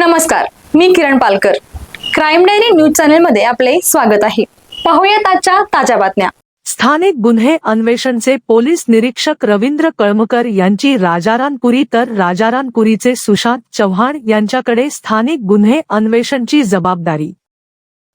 नमस्कार मी Kiran Palkar. Crime diary news चॅनलमध्ये आपले स्वागत आहे. पाहूयात आजच्या ताज्या बातम्या. स्थानिक गुन्हे अन्वेषणचे पोलीस निरीक्षक रवींद्र कळमकर यांची राजारानपुरी तर राजारानपुरीचे सुशांत चव्हाण यांच्याकडे स्थानिक गुन्हे अन्वेषणची जबाबदारी.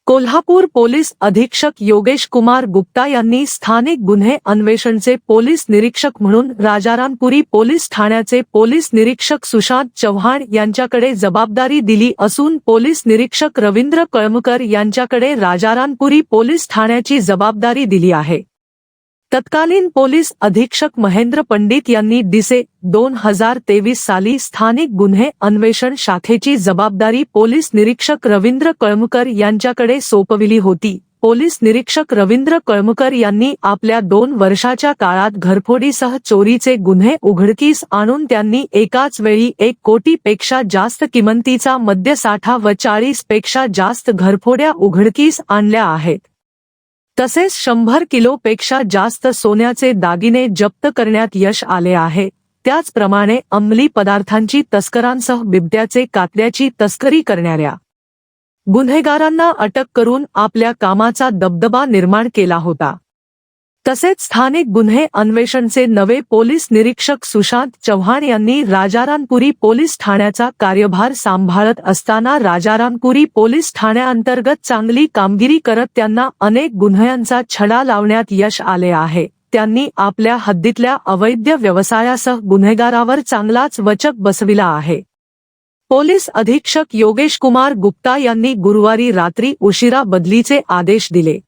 कोल्हापूर पोलीस अधीक्षक योगेश कुमार गुप्ता यांनी स्थानिक गुन्हे अन्वेषणचे पोलीस निरीक्षक म्हणून राजारामपुरी पोलीस ठाण्याचे पोलीस निरीक्षक सुशांत चव्हाण यांच्याकडे जबाबदारी दिली असून पोलीस निरीक्षक रवींद्र कळमकर यांच्याकडे राजारामपुरी पोलीस ठाण्याची जबाबदारी दिली आहे. तत्कालीन पोलीस अधीक्षक महेंद्र पंडित यांनी डिसे दोन हजार तेवीस साली स्थानिक गुन्हे अन्वेषण शाखेची जबाबदारी पोलीस निरीक्षक रवींद्र कळमकर यांच्याकडे सोपविली होती. पोलीस निरीक्षक रवींद्र कळमकर यांनी आपल्या दोन वर्षाच्या काळात घरफोडीसह चोरीचे गुन्हे उघडकीस आणून त्यांनी एकाच वेळी एक कोटीपेक्षा जास्त किमंतीचा मद्यसाठा व चाळीसपेक्षा जास्त घरफोड्या उघडकीस आणल्या आहेत. तसेच शंभर किलोपेक्षा जास्त सोन्याचे दागिने जप्त करण्यात यश आले आहे. त्याचप्रमाणे अंमली पदार्थांची तस्करांसह बिबट्याचे कातल्याची तस्करी करणाऱ्या गुन्हेगारांना अटक करून आपल्या कामाचा दबदबा निर्माण केला होता. तसेच स्थानिक गुन्हे अन्वेषणचे नवे पोलीस निरीक्षक सुशांत चव्हाण यांनी राजारामपुरी पोलीस ठाण्याचा कार्यभार सांभाळत असताना राजारानपुरी पोलीस ठाण्याअंतर्गत चांगली कामगिरी करत त्यांना अनेक गुन्ह्यांचा छडा लावण्यात यश आले आहे. त्यांनी आपल्या हद्दीतल्या अवैध व्यवसायासह गुन्हेगारावर चांगलाच वचक बसविला आहे. पोलीस अधीक्षक योगेश कुमार गुप्ता यांनी गुरुवारी रात्री उशिरा बदलीचे आदेश दिले.